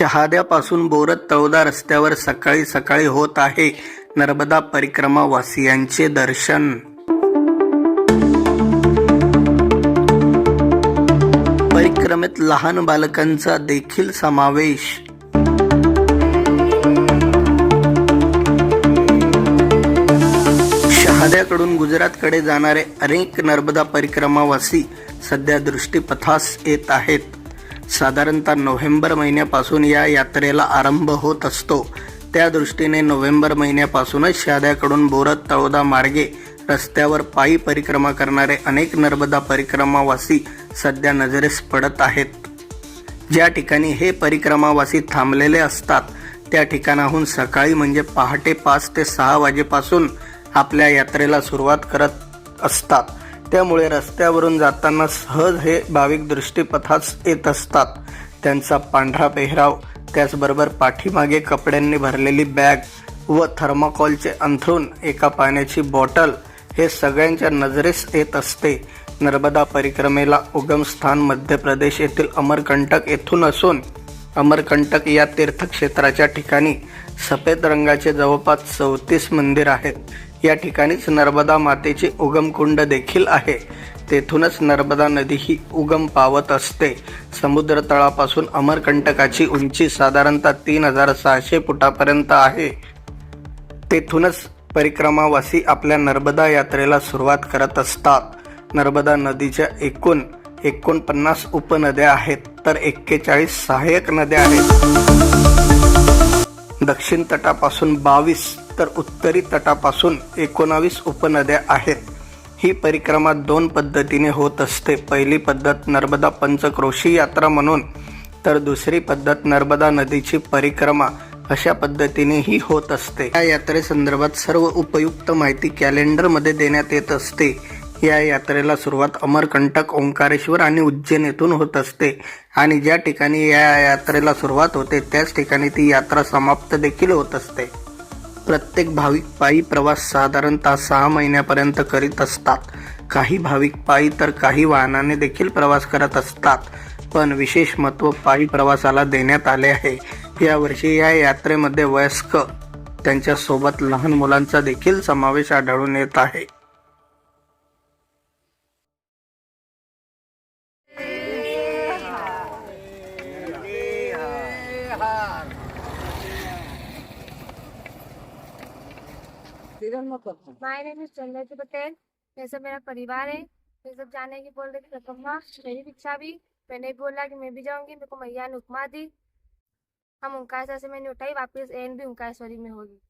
शहाद्यापासून बोरत तळोदा रस्त्यावर सकाळी सकाळी होत आहे. नर्मदा परिक्रमा वासियांचे दर्शन. परिक्रमेत लहान बालकांचा देखील समावेश. शहाद्याकडून गुजरातकडे जाणारे अनेक नर्मदा परिक्रमावासी सध्या दृष्टीपथास येत आहेत. साधारणतः नोव्हेंबर महिन्यापासून या यात्रेला आरंभ होत असतो. त्या दृष्टीने नोव्हेंबर महिन्यापासूनच शहाद्याकडून बोरत तळोदा मार्गे रस्त्यावर पायी परिक्रमा करणारे अनेक नर्मदा परिक्रमावासी सध्या नजरेस पडत आहेत. ज्या ठिकाणी हे परिक्रमावासी थांबलेले असतात त्या ठिकाणाहून सकाळी म्हणजे पहाटे पाच ते सहा वाजेपासून आपल्या यात्रेला सुरुवात करत असतात. त्यामुळे रस्त्यावरून जाताना सहज हे भाविक दृष्टीपथास येत असतात. त्यांचा पांढरा पेहराव त्याचबरोबर पाठीमागे कपड्यांनी भरलेली बॅग व थर्माकॉलचे अंथरूण एका पाण्याची बॉटल हे सगळ्यांच्या नजरेस येत असते. नर्मदा परिक्रमेला उगमस्थान मध्य प्रदेश येथील अमरकंटक येथून असून अमरकंटक या तीर्थक्षेत्राच्या ठिकाणी सफेद रंगाचे जवळपास चौतीस मंदिर आहेत. या ठिकाणीच नर्मदा मातेचे उगमकुंड देखील आहे. तेथूनच नर्मदा नदी ही उगम पावत असते. समुद्र तळापासून अमरकंटकाची उंची साधारणतः तीन हजार सहाशे फुटापर्यंत आहे. तेथूनच परिक्रमावासी आपल्या नर्मदा यात्रेला सुरुवात करत असतात. नर्मदा नदीच्या एकूण एकोणपन्नास उपनद्या आहेत तर एक्केचाळीस सहाय्यक नद्या आहेत. दक्षिण तटापासून बावीस तर उत्तरी तटापासून एकोणावीस उपनद्या आहेत. ही परिक्रमा दोन पद्धतीने होत असते. पहिली पद्धत नर्मदा पंचक्रोशी यात्रा म्हणून तर दुसरी पद्धत नर्मदा नदीची परिक्रमा अशा पद्धतीने ही होत असते. या यात्रेसंदर्भात सर्व उपयुक्त माहिती कॅलेंडरमध्ये देण्यात येत असते. या यात्रेला सुरुवात अमरकंटक ओंकारेश्वर आणि उज्जैन येथून होत असते. आणि ज्या ठिकाणी या यात्रेला सुरुवात होते त्याच ठिकाणी ती यात्रा समाप्त देखील होत असते. प्रत्येक भाविक पायी प्रवास साधारणतः सहा महिन्यापर्यंत करीत असतात. काही भाविक पायी तर काही वाहनाने देखील प्रवास करत असतात. पण विशेष महत्त्व पायी प्रवासाला देण्यात आले आहे. यावर्षी या यात्रेमध्ये वयस्क त्यांच्यासोबत लहान मुलांचा देखील समावेश आढळून येत आहे. My name is Chandraji Patel ये सब मेरा परिवार है। ये सब जाने की बोल रहे थी रकम्मा मेरी इच्छा भी। मैंने बोला कि मैं भी जाऊँगी। मेरे को मैया ने उपमा दी। हम ओंकारेश्वर से मैंने उठाई। वापस एन भी ओंकारेश्वरी में होगी।